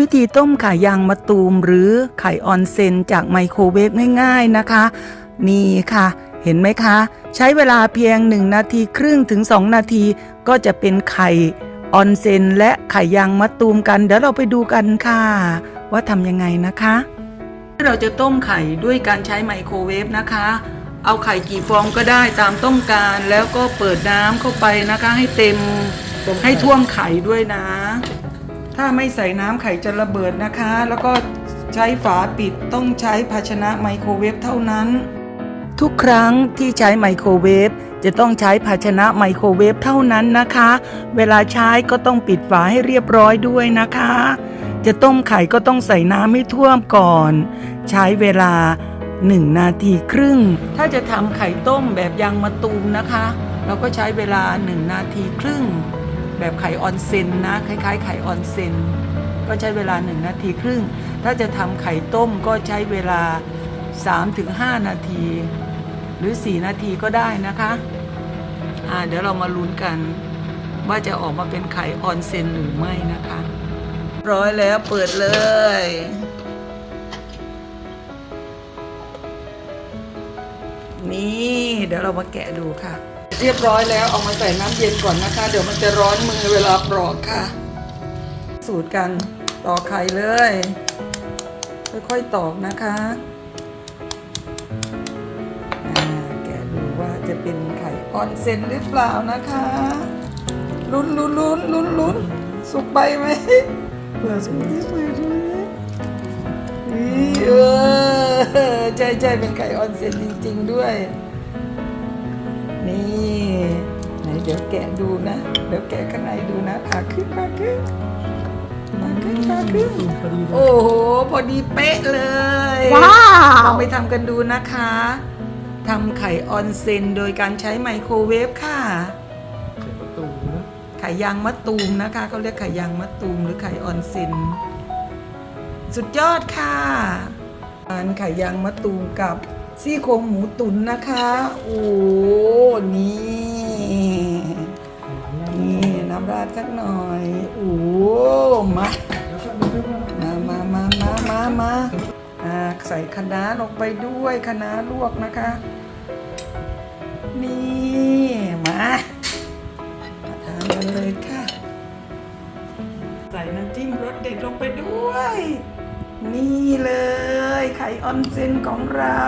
วิธีต้มไข่ยางมะตูมหรือไข่ออนเซนจากไมโครเวฟง่ายๆนะคะ นี่ค่ะ เห็นไหมคะ ใช้เวลาเพียง 1 นาทีครึ่งถึง 2 นาที ก็จะเป็นไข่ออนเซนและไข่ยางมะตูมกัน เดี๋ยวเราไปดูกันค่ะ ว่าทำยังไงนะคะ เราจะต้มไข่ด้วยการใช้ไมโครเวฟนะคะ เอาไข่กี่ฟองก็ได้ตามต้องการ แล้วก็เปิดน้ำเข้าไปนะคะ ให้เต็มให้ท่วมไข่ด้วยนะ ถ้าไม่ใส่น้ำไข่จะระเบิดนะคะ แล้วก็ใช้ฝาปิดต้องใช้ภาชนะไมโครเวฟเท่านั้น ทุกครั้งที่ใช้ไมโครเวฟจะต้องใช้ภาชนะไมโครเวฟเท่านั้นนะคะ เวลาใช้ก็ต้องปิดฝาให้เรียบร้อยด้วยนะคะ จะต้มไข่ก็ต้องใส่น้ำให้ท่วมก่อน ใช้เวลา 1 นาทีครึ่ง ถ้าจะทำไข่ต้มแบบยางมะตูมนะคะ เราก็ใช้เวลา 1 นาทีครึ่ง แบบไข่ออนเซนนะ คล้ายๆ ไข่ออนเซนก็ใช้เวลา 1 นาทีครึ่ง ถ้าจะทำไข่ต้มก็ใช้เวลา 3-5 นาที หรือ 4 นาทีก็ได้นะคะอ่าเดี๋ยวเรามาลุ้นกันว่าจะออกมาเป็นไข่ออนเซนหรือไม่นะคะ ร้อยแล้วเปิดเลย นี่ เดี๋ยวเรามาแกะดูค่ะ เรียบร้อยแล้วเอามาใส่น้ำเย็นก่อนนะคะ เดี๋ยวมันจะร้อนมือเวลาปลอกค่ะ สูตรกันตอกไข่เลย ค่อยๆตอกนะคะแกะดูว่าจะเป็นไข่ออนเซนหรือเปล่านะคะลุ้นลุ้นลุ้นลุ้นลุ้นสุกไปไหมเปิดสุกที่สุดเลยนี่เออใช่ใช่เป็นไข่ออนเซนจริง ๆ ด้วย นี่ไหนเดี๋ยวแกะดูนะ เดี๋ยวแกะข้างในดูนะผ่าขึ้นผ่าขึ้นผ่าขึ้นผ่าขึ้นพอดีเลยโอ้โหพอดีเป๊ะเลยว้าวลองไปทำกันดูนะคะทำไข่ออนเซนโดยการใช้ไมโครเวฟค่ะเสียประตูนะไข่ยางมะตูมนะคะเขาเรียกไข่ยางมะตูมหรือไข่ออนเซนสุดยอดค่ะทานไข่ยางมะตูมกับ ซี่โครงหมูตุ๋นนะคะ โอ้นี่นี่น้ำราดสักหน่อยโอ้มามามามามามามาอ่าใส่คะน้าลงไปด้วยคะน้าลวกนะคะ นี่มามาทานกันเลยค่ะ ใส่น้ำจิ้มรสเด็ดลงไปด้วย นี่เลยไข่ออนเซนของเรา